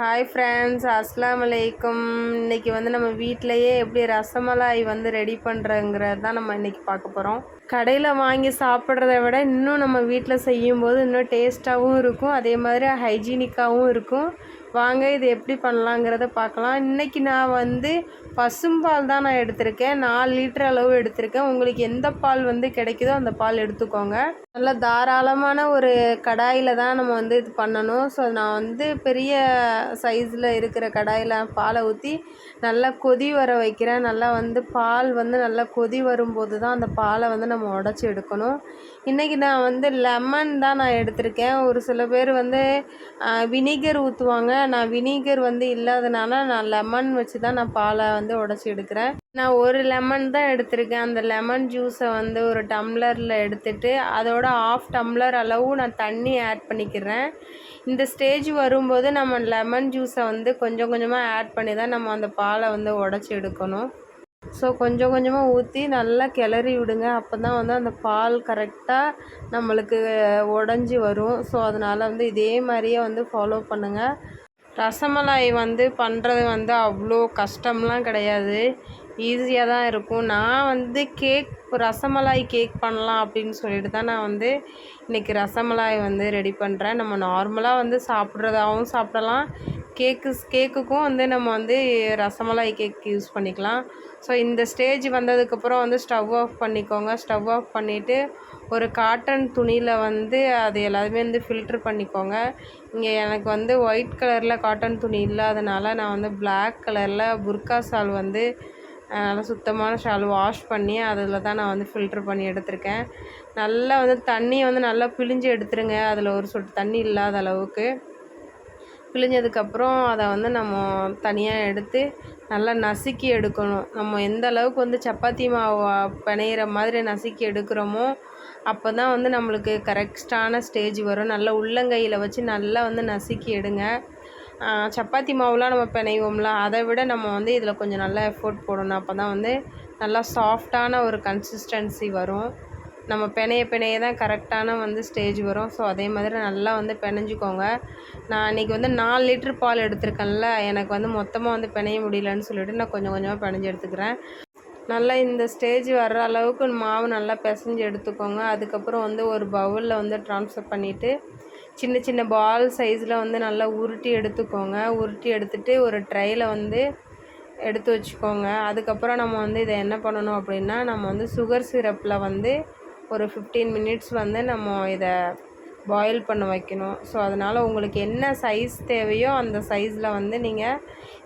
Hi friends அஸ்லாம் அலைக்கும் இன்னைக்கு வந்து நம்ம வீட்டிலையே எப்படி ரசமலாய் வந்து ரெடி பண்ணுறங்கிறது தான் நம்ம இன்றைக்கி பார்க்க போகிறோம் கடையில் வாங்கி சாப்பிட்றத விட இன்னும் நம்ம வீட்டில் செய்யும்போது இன்னும் டேஸ்ட்டாகவும் இருக்கும். அதே மாதிரி ஹைஜீனிக்காகவும் இருக்கும். வாங்க இது எப்படி பண்ணலாங்கிறத பார்க்கலாம். இன்றைக்கி நான் வந்து பசும்பால் தான் நான் எடுத்திருக்கேன். நாலு லிட்டர் அளவு எடுத்திருக்கேன். உங்களுக்கு எந்த பால் வந்து கிடைக்குதோ அந்த பால் எடுத்துக்கோங்க. நல்ல தாராளமான ஒரு கடாயில் தான் நம்ம வந்து இது பண்ணணும். ஸோ நான் வந்து பெரிய சைஸில் இருக்கிற கடாயில் பாலை ஊற்றி நல்லா கொதி வர வைக்கிறேன். நல்லா வந்து பால் வந்து நல்லா கொதி வரும்போது தான் அந்த பாலை வந்து நம்ம உடச்சி எடுக்கணும். இன்றைக்கி நான் வந்து லெமன் தான் நான் எடுத்திருக்கேன். ஒரு சில பேர் வந்து வினிகர் ஊற்றுவாங்க நான் வினிகர் வந்து இல்லாதனால நான் லெமன் வச்சு தான் நான் பாலை வந்து உடச்சி எடுக்கிறேன். நான் ஒரு லெமன் தான் எடுத்திருக்கேன். அந்த லெமன் ஜூஸை வந்து ஒரு டம்ளரில் எடுத்துட்டு அதோட ஆஃப் டம்ளர் அளவு நான் தண்ணி ஆட் பண்ணிக்கிறேன். இந்த ஸ்டேஜ் வரும்போது நம்ம லெமன் ஜூஸை வந்து கொஞ்சம் கொஞ்சமாக ஆட் பண்ணி தான் நம்ம அந்த பாலை வந்து உடச்சி எடுக்கணும். ஸோ கொஞ்சம் கொஞ்சமாக ஊற்றி நல்லா கிளறி விடுங்க. அப்போ தான் வந்து அந்த பால் கரெக்டாக நம்மளுக்கு உடஞ்சி வரும். ஸோ அதனால் வந்து இதே மாதிரியே வந்து ஃபாலோ பண்ணுங்கள் ரசமலாய் வந்து பண்ணுறது வந்து அவ்வளோ கஷ்டம்லாம் கிடையாது. ஈஸியாக தான் இருக்கும். நான் வந்து கேக் ரசமலாய் கேக் பண்ணலாம் அப்படின்னு சொல்லிட்டு தான் நான் வந்து இன்றைக்கி ரசமலாய் வந்து ரெடி பண்ணுறேன் நம்ம நார்மலாக வந்து சாப்பிட்றதாகவும் சாப்பிடலாம். கேக்கு கேக்குக்கும் வந்து நம்ம வந்து ரசமலாய் கேக் யூஸ் பண்ணிக்கலாம். ஸோ இந்த ஸ்டேஜ் வந்ததுக்கப்புறம் வந்து ஸ்டவ் ஆஃப் பண்ணிக்கோங்க. ஸ்டவ் ஆஃப் பண்ணிவிட்டு ஒரு காட்டன் துணியில் வந்து அது எல்லாத்தையுமே வந்து ஃபில்ட்ரு பண்ணிக்கோங்க. இங்கே எனக்கு வந்து ஒயிட் கலரில் காட்டன் துணி இல்லாதனால நான் வந்து பிளாக் கலரில் புர்கா சால் வந்து நல்லா சுத்தமான ஷால் வாஷ் பண்ணி அதில் தான் நான் வந்து ஃபில்ட்ரு பண்ணி எடுத்திருக்கேன். நல்லா வந்து தண்ணியை வந்து நல்லா பிழிஞ்சு எடுத்துருங்க. அதில் ஒரு சொட்டு தண்ணி இல்லாத அளவுக்கு. பிழிஞ்சதுக்கப்புறம் அதை வந்து நம்ம தனியாக எடுத்து நல்லா நசுக்கி எடுக்கணும். நம்ம எந்த அளவுக்கு வந்து சப்பாத்தி மாவு பிணையிற மாதிரி நசுக்கி எடுக்கிறோமோ அப்போ தான் வந்து நம்மளுக்கு கரெக்டான ஸ்டேஜ் வரும். நல்லா உள்ளங்கையில் வச்சு நல்லா வந்து நசுக்கி எடுங்க. சப்பாத்தி மாவுலாம் நம்ம பிணைவோம்ல அதை விட நம்ம வந்து இதில் கொஞ்சம் நல்லா எஃபோர்ட் போடணும். அப்போ தான் வந்து நல்லா சாஃப்டான ஒரு கன்சிஸ்டன்சி வரும். நம்ம பிணைய பிணைய தான் கரெக்டான வந்து ஸ்டேஜ் வரும். ஸோ அதே மாதிரி நல்லா வந்து பிணைஞ்சிக்கோங்க. நான் இன்றைக்கி வந்து நாலு லிட்ரு பால் எடுத்திருக்கேன்ல எனக்கு வந்து மொத்தமாக வந்து பிணைய முடியலன்னு சொல்லிட்டு நான் கொஞ்சம் கொஞ்சமாக பிணைஞ்சு எடுத்துக்கிறேன். நல்லா இந்த ஸ்டேஜ் வர்ற அளவுக்கு மாவு நல்லா பிசைஞ்சு எடுத்துக்கோங்க. அதுக்கப்புறம் வந்து ஒரு பவுலில் வந்து ட்ரான்ஸ்ஃபர் பண்ணிவிட்டு சின்ன சின்ன பால் சைஸில் வந்து நல்லா உருட்டி எடுத்துக்கோங்க. உருட்டி எடுத்துகிட்டு ஒரு ட்ரையில் வந்து எடுத்து வச்சுக்கோங்க. அதுக்கப்புறம் நம்ம வந்து இதை என்ன பண்ணணும் அப்படின்னா நம்ம வந்து சுகர் சிரப்பில் வந்து ஒரு ஃபிஃப்டீன் மினிட்ஸ் வந்து நம்ம இதை பாயில் பண்ண வைக்கணும். ஸோ அதனால் உங்களுக்கு என்ன சைஸ் தேவையோ அந்த சைஸில் வந்து நீங்கள்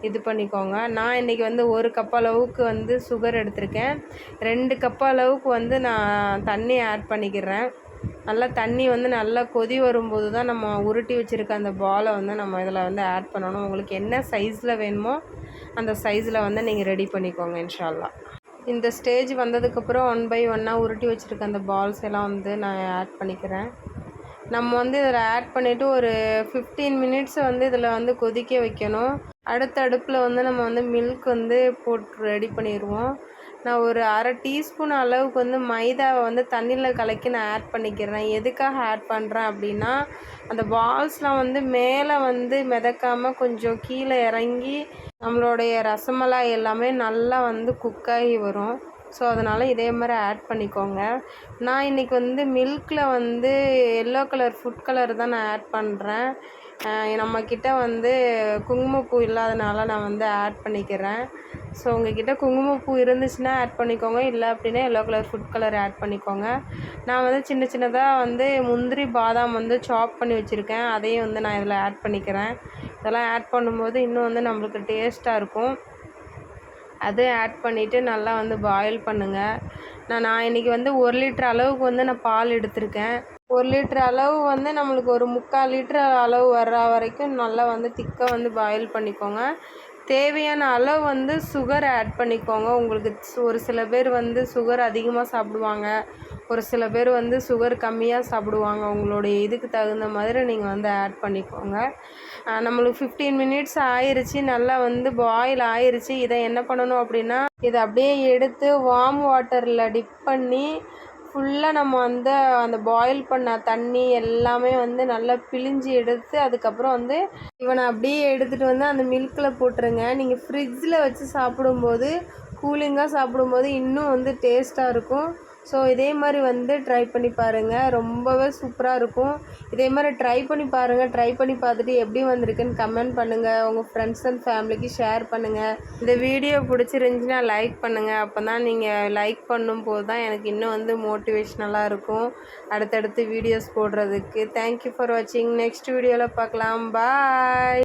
இது பண்ணிக்கோங்க. நான் இன்றைக்கி வந்து ஒரு கப் அளவுக்கு வந்து சுகர் எடுத்திருக்கேன். ரெண்டு கப் அளவுக்கு வந்து நான் தண்ணி ஆட் பண்ணிக்கிறேன். நல்லா தண்ணி வந்து நல்லா கொதி வரும்போது தான் நம்ம உருட்டி வச்சுருக்க அந்த பாலை வந்து நம்ம இதில் வந்து ஆட் பண்ணணும். உங்களுக்கு என்ன சைஸில் வேணுமோ அந்த சைஸில் வந்து நீங்கள் ரெடி பண்ணிக்கோங்க இன்ஷால்லா இந்த ஸ்டேஜ் வந்ததுக்கப்புறம் ஒன் பை ஒன்னாக உருட்டி வச்சுருக்க அந்த பால்ஸ் எல்லாம் வந்து நான் ஆட் பண்ணிக்கிறேன். நம்ம வந்து இதில் ஆட் பண்ணிவிட்டு ஒரு ஃபிஃப்டீன் மினிட்ஸ் வந்து இதில் வந்து கொதிக்க வைக்கணும். அடுத்த அடுப்பில் வந்து நம்ம வந்து மில்க் வந்து போட்டு ரெடி பண்ணிடுவோம். நான் ஒரு அரை டீஸ்பூன் அளவுக்கு வந்து மைதாவை வந்து தண்ணியில் கலக்கி நான் ஆட் பண்ணிக்கிறேன். எதுக்காக ஆட் பண்ணுறேன் அப்படின்னா அந்த பால்ஸ்லாம் வந்து மேலே வந்து மிதக்காமல் கொஞ்சம் கீழே இறங்கி நம்மளுடைய ரசமலாய் எல்லாமே நல்லா வந்து குக்காகி வரும். ஸோ அதனால் இதே மாதிரி ஆட் பண்ணிக்கோங்க. நான் இன்றைக்கி வந்து மில்கில் வந்து எல்லோ கலர் ஃபுட் கலர் தான் நான் ஆட் பண்ணுறேன் நம்மக்கிட்ட வந்து குங்குமப்பூ இல்லாதனால நான் வந்து ஆட் பண்ணிக்கிறேன். ஸோ உங்ககிட்ட குங்குமப்பூ இருந்துச்சுன்னா ஆட் பண்ணிக்கோங்க. இல்லை அப்படின்னா yellow colour food colour add பண்ணிக்கோங்க. நான் வந்து சின்ன சின்னதாக வந்து முந்திரி பாதாம் வந்து சாப் பண்ணி வச்சுருக்கேன். அதையும் வந்து நான் இதில் ஆட் பண்ணிக்கிறேன். இதெல்லாம் ஆட் பண்ணும்போது இன்னும் வந்து நம்மளுக்கு டேஸ்ட்டாக இருக்கும். அது ஆட் பண்ணிவிட்டு நல்லா வந்து பாயில் பண்ணுங்கள் நான் நான் இன்றைக்கி வந்து ஒரு லிட்டர் அளவுக்கு வந்து நான் பால் எடுத்திருக்கேன். ஒரு லிட்டர் அளவு வந்து நம்மளுக்கு ஒரு முக்கால் லிட்ரு அளவு வர்ற வரைக்கும் நல்லா வந்து திக்காக வந்து பாயில் பண்ணிக்கோங்க. தேவையான அளவு வந்து சுகர் ஆட் பண்ணிக்கோங்க. உங்களுக்கு ஒரு சில பேர் வந்து சுகர் அதிகமாக சாப்பிடுவாங்க. ஒரு சில பேர் வந்து சுகர் கம்மியாக சாப்பிடுவாங்க. உங்களுடைய இதுக்கு தகுந்த மாதிரி நீங்கள் வந்து ஆட் பண்ணிக்கோங்க. நம்மளுக்கு ஃபிஃப்டீன் மினிட்ஸ் ஆயிடுச்சு நல்லா வந்து பாயில் ஆயிடுச்சு இதை என்ன பண்ணணும் அப்படின்னா இதை அப்படியே எடுத்து வார்ம் வாட்டரில் டிப் பண்ணி ஃபுல்லாக நம்ம வந்து அந்த பாயில் பண்ண தண்ணி எல்லாமே வந்து நல்லா பிழிஞ்சு எடுத்து அதுக்கப்புறம் வந்து இவனை அப்படியே எடுத்துகிட்டு வந்து அந்த மில்கில் போட்டுருங்க. நீங்கள் ஃப்ரிட்ஜில் வச்சு சாப்பிடும்போது கூலிங்காக சாப்பிடும்போது இன்னும் வந்து டேஸ்ட்டாக இருக்கும். ஸோ இதே மாதிரி வந்து ட்ரை பண்ணி பாருங்கள் ரொம்பவே சூப்பராக இருக்கும். இதே மாதிரி ட்ரை பண்ணி பாருங்கள் ட்ரை பண்ணி பார்த்துட்டு எப்படி வந்திருக்குன்னு கமெண்ட் பண்ணுங்கள் உங்கள் ஃப்ரெண்ட்ஸ் அண்ட் ஃபேமிலிக்கு ஷேர் பண்ணுங்கள் இந்த வீடியோ பிடிச்சிருந்துச்சின்னா லைக் பண்ணுங்கள் அப்போ தான் நீங்கள் லைக் பண்ணும்போது தான் எனக்கு இன்னும் வந்து மோட்டிவேஷ்னலாக இருக்கும். அடுத்தடுத்து வீடியோஸ் போடுறதுக்கு. தேங்க்யூ ஃபார் வாட்சிங் நெக்ஸ்ட் வீடியோவில் பார்க்கலாம். பாய்